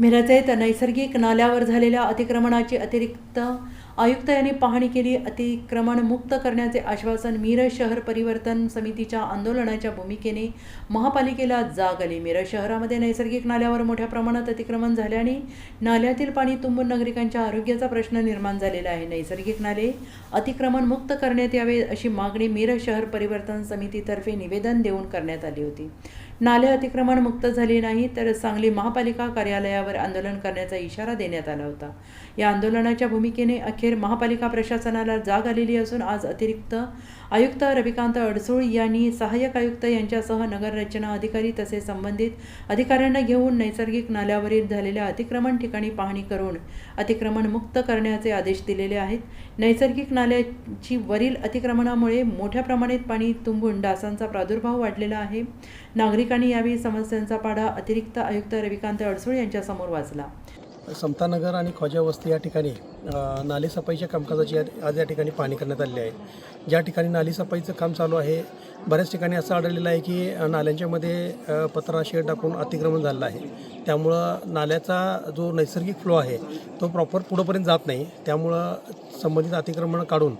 मिरजेत नैसर्गिक नाल्यावर झालेल्या अतिक्रमणाची अतिरिक्त आयुक्त यांनी पाहणी केली. अतिक्रमण मुक्त करण्याचे आश्वासन मिरज शहर परिवर्तन समितीच्या आंदोलनाच्या भूमिकेने महापालिकेला जाग आली. मिरज शहरामध्ये नैसर्गिक नाल्यावर मोठ्या प्रमाणात अतिक्रमण झाल्याने नाल्यातील पाणी तुंबून नागरिकांच्या आरोग्याचा प्रश्न निर्माण झालेला आहे. नैसर्गिक नाले अतिक्रमण मुक्त करण्यात यावे अशी मागणी मिरज शहर परिवर्तन समितीतर्फे निवेदन देऊन करण्यात आली होती. नाले अतिक्रमण मुक्त झाले नाही तर सांगली महापालिका कार्यालयावर आंदोलन करण्याचा इशारा देण्यात आला होता. या आंदोलनाच्या भूमिकेने अखेर महापालिका प्रशासनाला जाग आलेली असून आज अतिरिक्त आयुक्त रविकांत अडसूळ यांनी सहाय्यक आयुक्त यांच्यासह नगररचना अधिकारी तसेच संबंधित अधिकाऱ्यांना घेऊन नैसर्गिक नाल्यावरील झालेल्या अतिक्रमण ठिकाणी पाहणी करून अतिक्रमण मुक्त करण्याचे आदेश दिलेले आहेत. नैसर्गिक नाल्याची वरील अतिक्रमणामुळे मोठ्या प्रमाणात पाणी तुंबून डासांचा प्रादुर्भाव वाढलेला आहे. नागरिक नागरिकांनी यावेळी समस्यांचा पाढा अतिरिक्त आयुक्त रविकांत अडसूळ यांच्यासमोर वाचला. समतानगर आणि ख्वाजा वस्ती या ठिकाणी नालेसफाईच्या नाली सफाईच्या कामकाजाची आज या ठिकाणी पाहणी करण्यात आली आहे. ज्या ठिकाणी नाली सफाईचं काम चालू आहे बऱ्याच ठिकाणी असं आढळलेलं आहे की नाल्यांच्यामध्ये पत्रा शेड टाकून अतिक्रमण झालेलं आहे. त्यामुळं नाल्याचा जो नैसर्गिक फ्लो आहे तो प्रॉपर पुढंपर्यंत जात नाही. त्यामुळं संबंधित अतिक्रमण काढून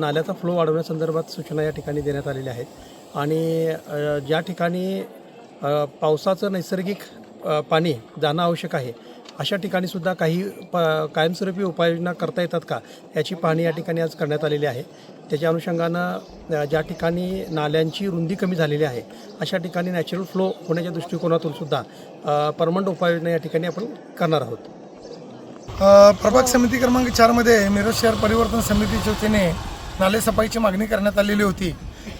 नाल्याचा फ्लो वाढवण्यासंदर्भात सूचना या ठिकाणी देण्यात आलेल्या आहेत. आणि ज्या ठिकाणी पावसाचं नैसर्गिक पाणी जाणं आवश्यक आहे अशा ठिकाणी सुद्धा काही प कायमस्वरूपी उपाययोजना करता येतात का? याची पाहणी या ठिकाणी आज करण्यात आलेली आहे. त्याच्या अनुषंगानं ज्या ठिकाणी नाल्यांची रुंदी कमी झालेली आहे अशा ठिकाणी नॅचरल फ्लो होण्याच्या दृष्टिकोनातून सुद्धा परमनंट उपाययोजना या ठिकाणी आपण करणार आहोत. प्रभाग समिती क्रमांक चारमध्ये मिरज शहर परिवर्तन समितीच्या वतीने नाले सफाईची मागणी करण्यात आलेली होती.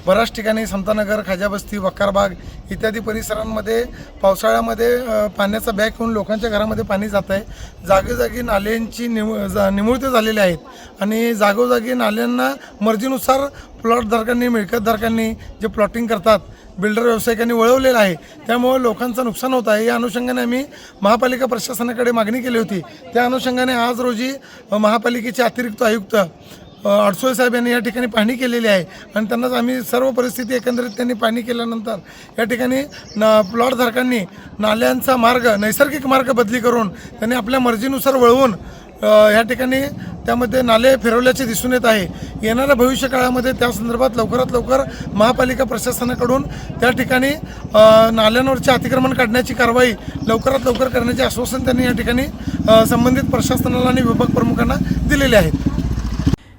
बऱ्याच ठिकाणी समतानगर खाजाबस्ती वक्कारबाग इत्यादी परिसरांमध्ये पावसाळ्यामध्ये पाण्याचा बॅग होऊन लोकांच्या घरामध्ये पाणी जात आहे जागोजागी नाल्यांची निमु जा- निमुळते झालेले आहेत. आणि जागोजागी नाल्यांना मर्जीनुसार प्लॉटधारकांनी मिळकतधारकांनी जे प्लॉटिंग करतात बिल्डर व्यावसायिकांनी वळवलेलं आहे. त्यामुळे लोकांचं नुकसान होत आहे. या अनुषंगाने आम्ही महापालिका प्रशासनाकडे मागणी केली होती. त्या अनुषंगाने आज रोजी महापालिकेचे अतिरिक्त आयुक्त अडसोळे साहेब यांनी या ठिकाणी पाहणी केलेली आहे. आणि त्यांनाच आम्ही सर्व परिस्थिती एकंदरीत त्यांनी पाहणी केल्यानंतर या ठिकाणी न प्लॉटधारकांनी नाल्यांचा मार्ग नैसर्गिक मार्ग बदली करून त्यांनी आपल्या मर्जीनुसार वळवून या ठिकाणी त्यामध्ये नाले फिरवल्याचे दिसून येत आहे. येणाऱ्या भविष्य काळामध्ये त्या संदर्भात लवकरात लवकर महापालिका प्रशासनाकडून त्या ठिकाणी नाल्यांवरचे अतिक्रमण काढण्याची कारवाई लवकरात लवकर करण्याचे आश्वासन त्यांनी या ठिकाणी संबंधित प्रशासनाला आणि विभाग प्रमुखांना दिलेले आहेत.